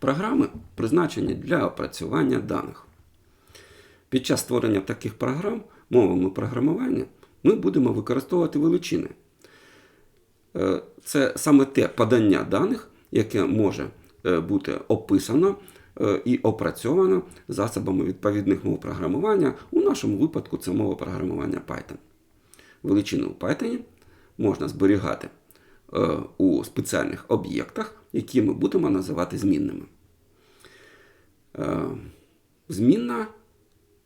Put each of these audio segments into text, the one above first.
Програми призначені для опрацювання даних. Під час створення таких програм мовами програмування ми будемо використовувати величини. Е, Це саме те подання даних, яке може е, бути описано е, і опрацьовано засобами відповідних мов програмування. У нашому випадку це мова програмування Python. Величини у Python можна зберігати у спеціальних об'єктах, які ми будемо називати змінними. Е, Змінна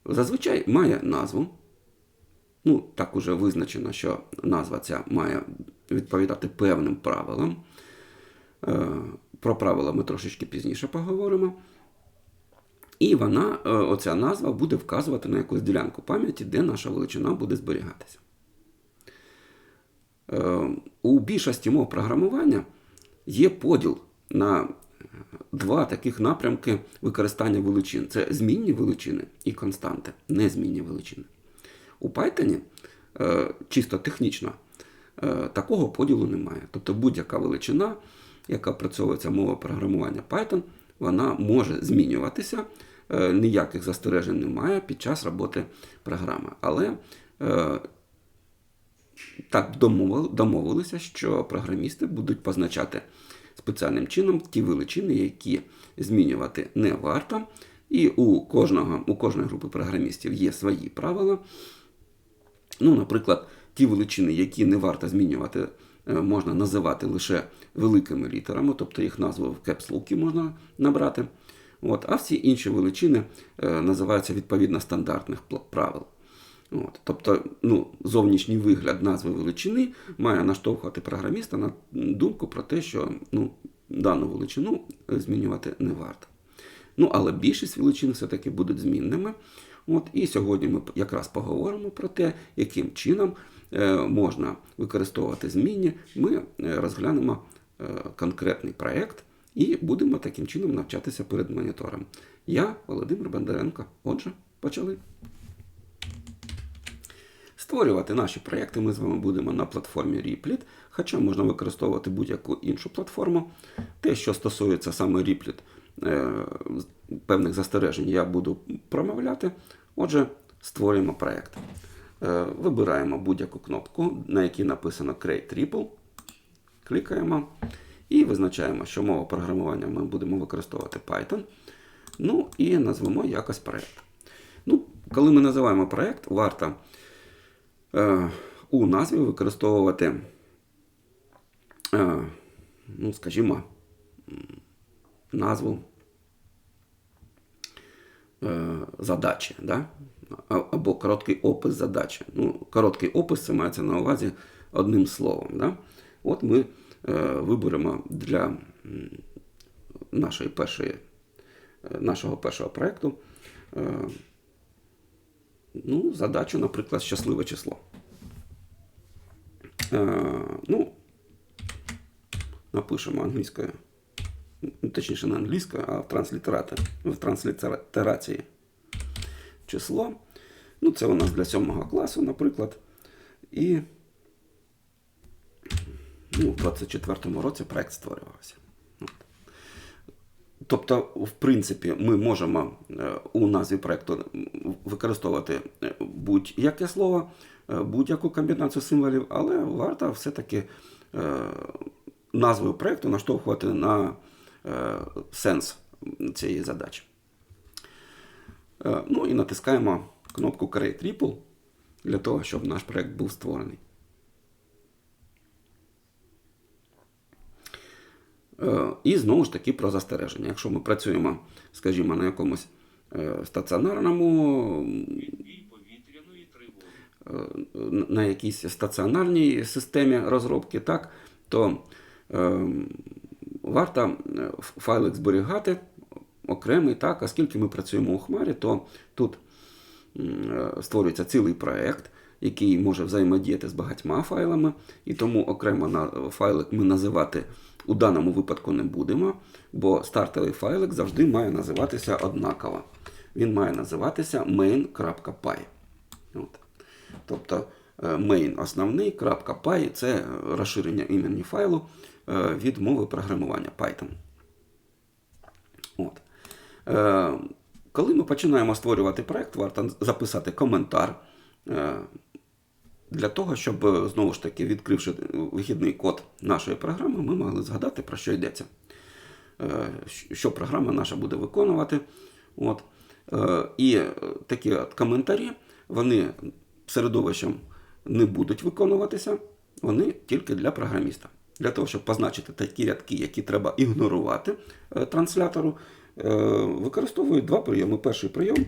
зазвичай має назву. Ну, так уже визначено, що назва ця має відповідати певним правилам. Е, Про правила ми трошечки пізніше поговоримо. І вона, е, оця назва, буде вказувати на якусь ділянку пам'яті, де наша величина буде зберігатися. У більшості мов програмування є поділ на два таких напрямки використання величин: це змінні величини і константи, незмінні величини. У Python е, чисто технічно е, такого поділу немає. Тобто будь-яка величина, яка опрацьовується мова програмування Python, вона може змінюватися, е, ніяких застережень немає під час роботи програми. Але так домовилися, що програмісти будуть позначати спеціальним чином ті величини, які змінювати не варто. І у кожного, у кожної групи програмістів є свої правила. Ну, наприклад, ті величини, які не варто змінювати, е, можна називати лише великими літерами, тобто їх назву в кепслуки можна набрати. От, а всі інші величини е, називаються відповідно стандартних правил. От, тобто, ну, зовнішній вигляд назви величини має наштовхувати програміста на думку про те, що ну, дану величину е, змінювати не варто. Ну, але більшість величин все-таки будуть змінними. От, і сьогодні ми якраз поговоримо про те, яким чином е, можна використовувати змінні. Ми е, розглянемо конкретний проєкт і будемо таким чином навчатися перед монітором. Я Володимир Бондаренко. Отже, почали. Створювати наші проєкти ми з вами будемо на платформі Replit, хоча можна використовувати будь-яку іншу платформу. Те, що стосується саме Replit, е, певних застережень я буду промовляти. Отже, створюємо проєкт. Е, Вибираємо будь-яку кнопку, на якій написано Create Ripple. Клікаємо і визначаємо, що мова програмування ми будемо використовувати Python. Ну і назвемо якось проєкт. Ну, коли ми називаємо проєкт, варто у назві використовувати, е, ну, скажімо, назву е, задачі, да? Або короткий опис задачі. Ну, короткий опис це мається на увазі одним словом. Да? От ми е, виберемо для нашої першої, е, нашого першого проєкту е, ну, задачу, наприклад, щасливе число. Е, ну, напишемо англійською, ну, точніше не англійською, а в, транслітераті, в транслітерації число. Ну, це у нас для сьомого класу, наприклад. І ну, у 24-му році проект створювався. Тобто, в принципі, ми можемо е, у назві проекту використовувати е, будь-яке слово, е, будь-яку комбінацію символів, але варто все-таки назвою проекту наштовхувати на сенс цієї задачі. Ну і натискаємо кнопку Create Ripple для того, щоб наш проект був створений. І знову ж таки про застереження. Якщо ми працюємо, скажімо, на якомусь е, стаціонарному, е, на якійсь стаціонарній системі розробки, так, то е, варто е, файлик зберігати окремий, так, оскільки ми працюємо у Хмарі, то тут е, створюється цілий проект, який може взаємодіяти з багатьма файлами, і тому окремо на файлик ми називати у даному випадку не будемо, бо стартовий файлик завжди має називатися однаково. Він має називатися main.py. От. Тобто е, main основний, .py – це розширення імені файлу е, від мови програмування Python. Е, Коли ми починаємо створювати проект, варто записати коментар для того, щоб е, знову ж таки, відкривши вихідний код нашої програми, ми могли згадати, про що йдеться, Е, що програма наша буде виконувати. От. Е, І е, такі от коментарі, вони середовищем не будуть виконуватися, вони тільки для програміста. Для того, щоб позначити такі рядки, які треба ігнорувати е, транслятору, е, використовують два прийоми. Перший прийом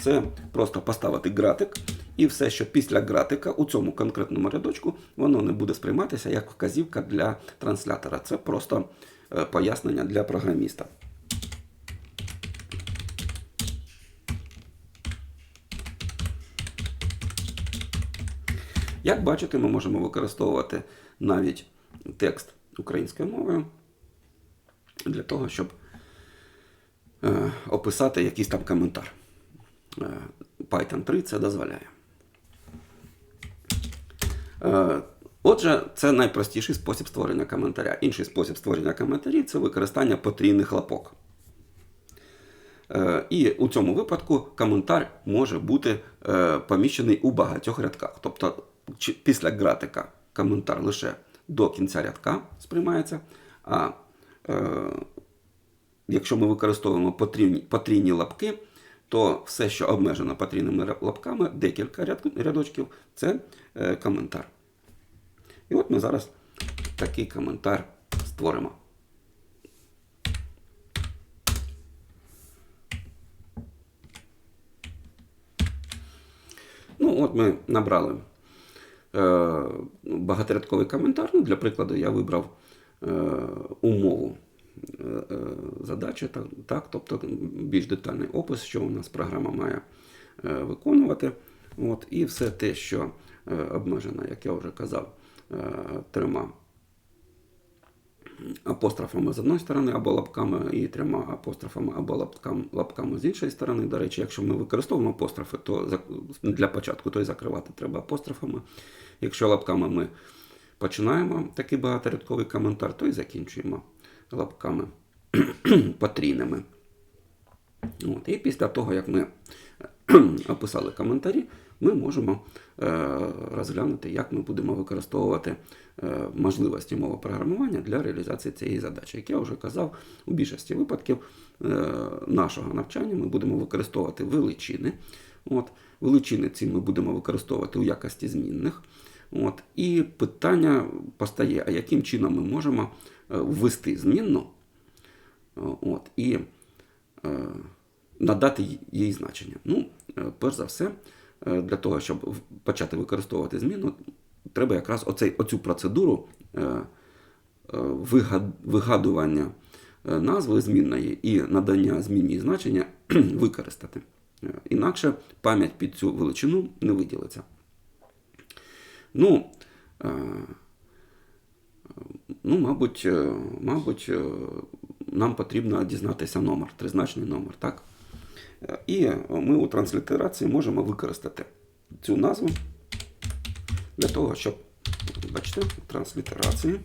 це просто поставити гратик, і все, що після гратика у цьому конкретному рядочку, воно не буде сприйматися як вказівка для транслятора. Це просто е, пояснення для програміста. Як бачите, ми можемо використовувати навіть текст українською мовою для того, щоб е, описати якийсь там коментар. Е, Python 3 це дозволяє. Е, Отже, це найпростіший спосіб створення коментаря. Інший спосіб створення коментарів це використання потрійних лапок. Е, І у цьому випадку коментар може бути е, поміщений у багатьох рядках. Тобто після гратика коментар лише до кінця рядка сприймається. А якщо ми використовуємо потрійні лапки, то все, що обмежено потрійними лапками, декілька ряд- рядочків, це е, коментар. І от ми зараз такий коментар створимо. Ну, от ми набрали е, багаторядковий коментар. Ну, для прикладу, я вибрав е, умову задачі, так, тобто більш детальний опис, що у нас програма має е, виконувати. От, і все те, що е, обмежено, як я вже казав, е, трьома апострофами з одної сторони, або лапками, і трьома апострофами, або лапками, лапками з іншої сторони. До речі, якщо ми використовуємо апострофи, то для початку то й закривати треба апострофами. Якщо лапками ми починаємо такий багаторядковий коментар, то і закінчуємо лапками потрійними. От. І після того, як ми описали коментарі, ми можемо е, розглянути, як ми будемо використовувати е, можливості мовопрограмування для реалізації цієї задачі. Як я вже казав, у більшості випадків е, нашого навчання ми будемо використовувати величини. От. Величини ці ми будемо використовувати у якості змінних. От. І питання постає, а яким чином ми можемо ввести змінну от, і е, надати їй- значення. Ну, е, перш за все, е, для того, щоб почати використовувати зміну, треба якраз оцей, оцю процедуру е, е, вигад- вигадування е, назви змінної і надання змінній значення використати. Е, Інакше пам'ять під цю величину не виділиться. Ну, е, Ну, мабуть, е, мабуть, е, нам потрібно дізнатися номер, тризначний номер, так? Е, І ми у транслітерації можемо використати цю назву для того, щоб, бачите, транслітерації.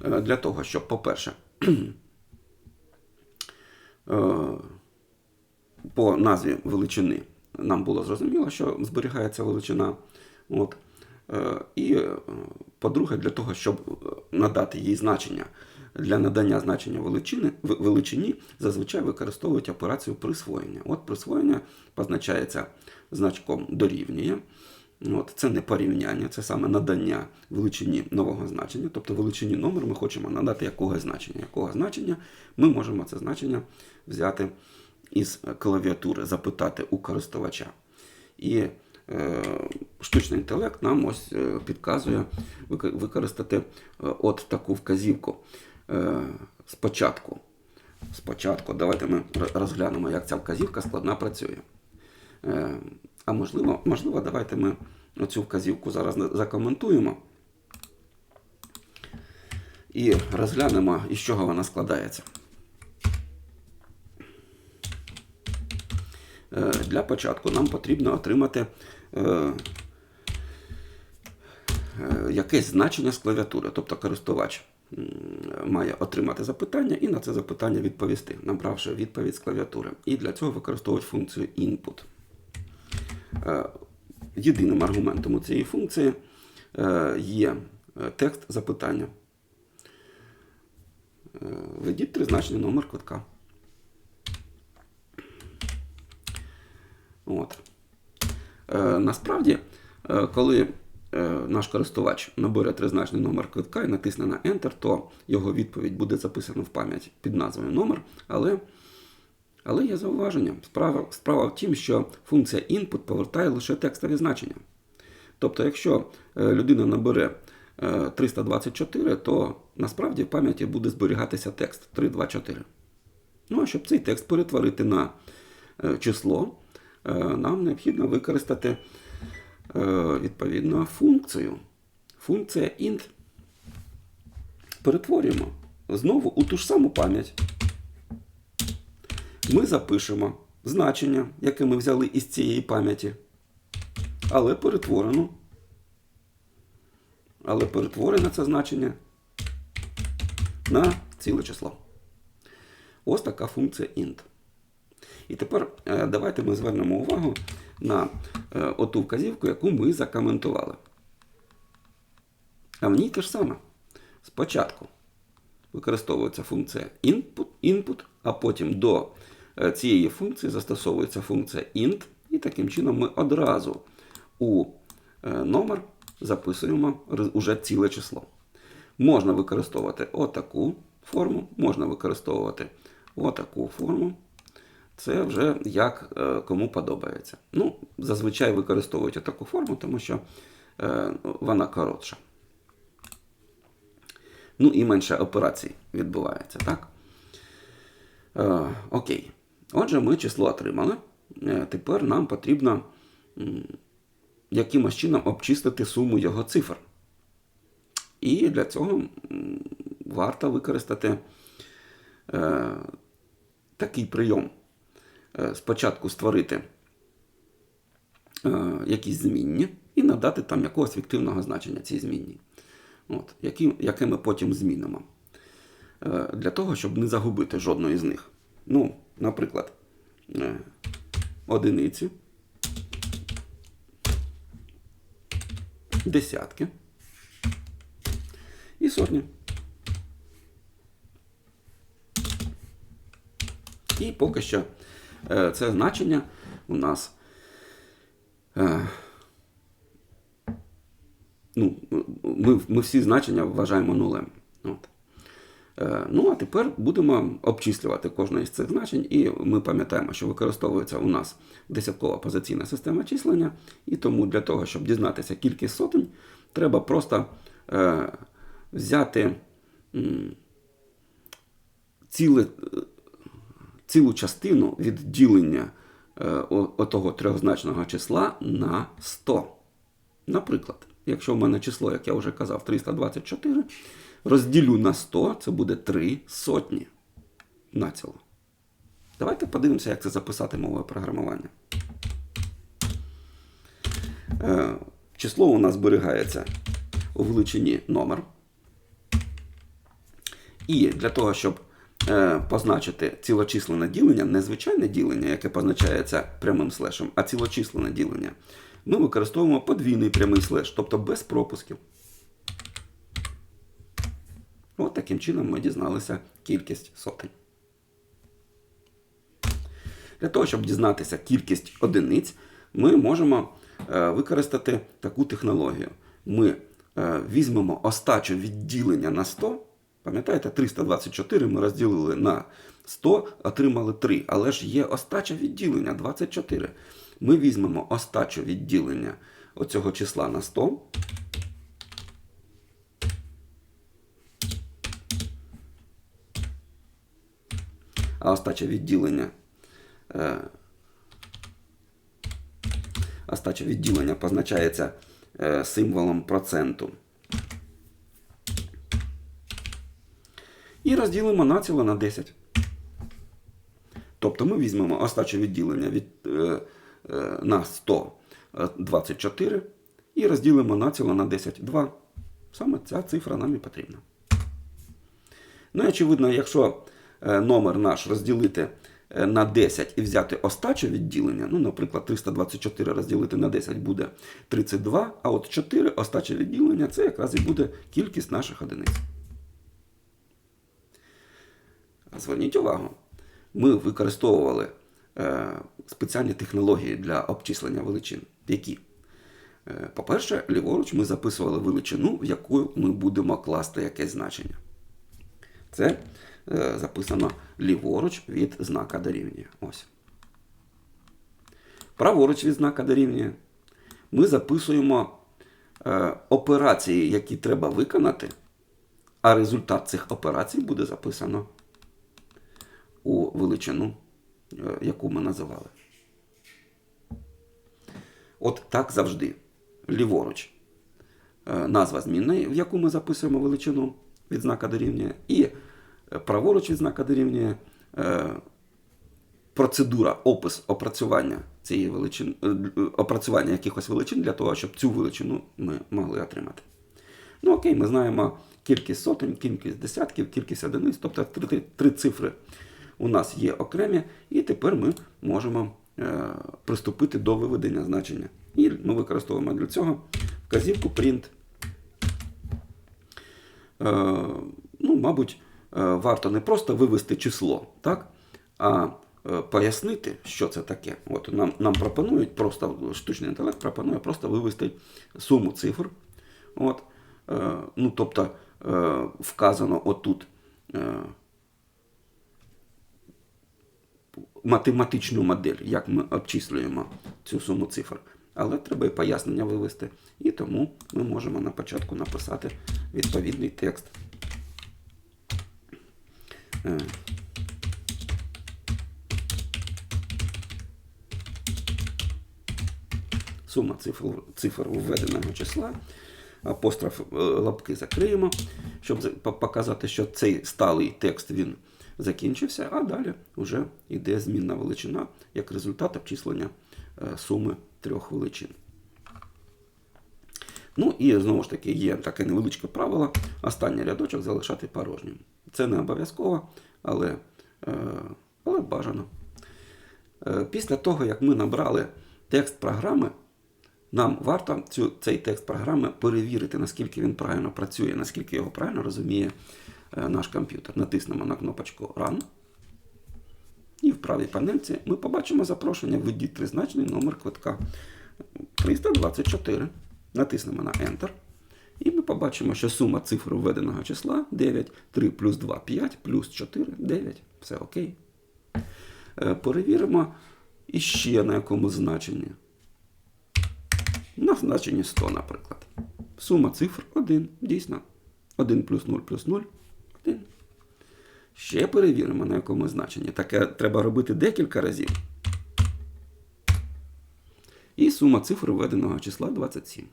Для того, щоб, по-перше, по назві величини нам було зрозуміло, що зберігається величина. От. Е, І, е, по-друге, для того, щоб е, надати їй значення, для надання значення величини, величині зазвичай використовують операцію присвоєння. От присвоєння позначається значком дорівнює. От, це не порівняння, це саме надання величині нового значення. Тобто величині номер ми хочемо надати якогось значення. Якого значення ми можемо це значення взяти із клавіатури, запитати у користувача. І штучний інтелект нам ось е, підказує використати е, от таку вказівку. Е, спочатку. Спочатку, давайте ми розглянемо, як ця вказівка складна працює. Е, а можливо, можливо, давайте ми цю вказівку зараз закоментуємо і розглянемо, із чого вона складається. Для початку нам потрібно отримати е, е, якесь значення з клавіатури, тобто користувач має отримати запитання і на це запитання відповісти, набравши відповідь з клавіатури. І для цього використовують функцію input. Е, Єдиним аргументом у цієї функції е, є е, текст запитання. Е, Введіть тризначний номер квитка. От. Е, насправді, е, коли е, наш користувач набере тризначний номер квитка і натисне на Enter, то його відповідь буде записана в пам'ять під назвою номер, але, але є зауваження. Справа, справа в тім, що функція input повертає лише текстові значення. Тобто, якщо е, людина набере е, 324, то насправді в пам'яті буде зберігатися текст 324. Ну а щоб цей текст перетворити на е, число, е, нам необхідно використати е, відповідно функцію. Функція int. Перетворюємо знову у ту ж саму пам'ять. Ми запишемо значення, яке ми взяли із цієї пам'яті, але перетворено. Але перетворене це значення на ціле число. Ось така функція int. І тепер е, давайте ми звернемо увагу на е, оту вказівку, яку ми закоментували. А в ній те ж саме. Спочатку використовується функція input, input, а потім до е, цієї функції застосовується функція int, і таким чином ми одразу у номер записуємо уже ціле число. Можна використовувати отаку форму, можна використовувати отаку форму. Це вже як е, кому подобається. Ну, зазвичай використовують таку форму, тому що е, вона коротша. Ну і менше операцій відбувається, так? Е, окей. Отже, ми число отримали. Тепер нам потрібно якимось чином обчистити суму його цифр. І для цього варто використати такий прийом. Е, спочатку створити е, якісь змінні і надати там якогось фіктивного значення цій змінній. От, які, яке ми потім змінимо. Е, для того, щоб не загубити жодної з них. Ну, наприклад, одиниці, десятки і сотні. І поки що це значення у нас. Е, ну, ми, ми всі значення вважаємо нулем. От. Е, ну, а тепер будемо обчислювати кожне із цих значень, і ми пам'ятаємо, що використовується у нас десяткова позиційна система числення, і тому для того, щоб дізнатися кількість сотень, треба просто е, взяти м, ціле, цілу частину від ділення е, отого трьохзначного числа на 100. Наприклад, якщо в мене число, як я вже казав, 324, розділю на 100, це буде 3 сотні націло. Давайте подивимося, як це записати мовою програмування. Е, Число у нас зберігається у величині номер. І для того, щоб позначити цілочисленне ділення, не звичайне ділення, яке позначається прямим слешем, а цілочисленне ділення, ми використовуємо подвійний прямий слеш, тобто без пропусків. От таким чином ми дізналися кількість сотень. Для того, щоб дізнатися кількість одиниць, ми можемо е, використати таку технологію. Ми е, візьмемо остачу відділення на 100. Пам'ятаєте, 324 ми розділили на 100, отримали 3. Але ж є остача відділення 24. Ми візьмемо остачу відділення оцього числа на 100. А остача відділення. Е, остача відділення позначається е, символом проценту. І розділимо націло на 10. Тобто ми візьмемо остачу відділення від, е, е, на 124 і розділимо націло на 10. 2. Саме ця цифра нам і потрібна. Ну, і очевидно, якщо е, номер наш розділити е, на 10 і взяти остаче відділення, ну, наприклад, 324 розділити на 10 буде 32, а от 4 остаче відділення це якраз і буде кількість наших одиниць. Зверніть увагу, ми використовували е, спеціальні технології для обчислення величин. Які? Е, По-перше, ліворуч ми записували величину, в яку ми будемо класти якесь значення. Це е, записано ліворуч від знака дорівнює. Ось. Праворуч від знака дорівнює. Ми записуємо операції, які треба виконати, а результат цих операцій буде записано у величину, е, яку ми називали. От так завжди. Ліворуч. Е, Назва змінної, в яку ми записуємо величину від знака дорівнює, і е, праворуч від знака дорівнює процедура, опис опрацювання цієї величини, опрацювання якихось величин для того, щоб цю величину ми могли отримати. Ну окей, ми знаємо кількість сотень, кількість десятків, кількість одиниць, тобто три, три цифри у нас є окремі, і тепер ми можемо е, приступити до виведення значення. І ми використовуємо для цього вказівку print. Е, ну, мабуть, е, варто не просто вивести число, так? а пояснити, що це таке. От нам, нам пропонують просто штучний інтелект пропонує просто вивести суму цифр. От, ну, тобто вказано отут е, математичну модель, як ми обчислюємо цю суму цифр. Але треба і пояснення вивести. І тому ми можемо на початку написати відповідний текст. Е, Сума цифр, цифр введеного числа. Апостроф е, лапки закриємо, щоб показати, що цей сталий текст він закінчився, а далі вже йде змінна величина як результат обчислення е, суми трьох величин. Ну і знову ж таки є таке невеличке правило: останній рядочок залишати порожнім. Це не обов'язково, але, е, але бажано. Е, Після того, як ми набрали текст програми, нам варто цю, цей текст програми перевірити, наскільки він правильно працює, наскільки його правильно розуміє наш комп'ютер. Натиснемо на кнопочку Run. І в правій панельці ми побачимо запрошення введіть тризначний номер квитка 324. Натиснемо на Enter. І ми побачимо, що сума цифр введеного числа 9, 3 плюс 2 5, плюс 4 9. Все окей. Е, Перевіримо іще на якому значенні. На значенні 100, наприклад. Сума цифр 1. Дійсно. 1 плюс 0 плюс 0 1. Ще перевіримо, на якому значенні. Таке треба робити декілька разів. І сума цифр введеного числа 27.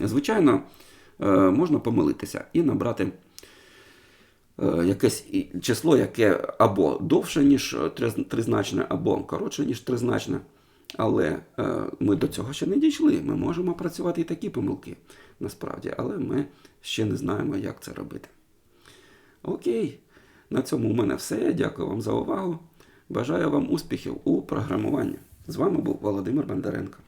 Звичайно, е, можна помилитися і набрати е, якесь число, яке або довше, ніж е, тризначне, або коротше, ніж тризначне. Але е, ми до цього ще не дійшли. Ми можемо працювати і такі помилки насправді, але ми ще не знаємо, як це робити. Окей, на цьому у мене все. Дякую вам за увагу. Бажаю вам успіхів у програмуванні. З вами був Володимир Бондаренко.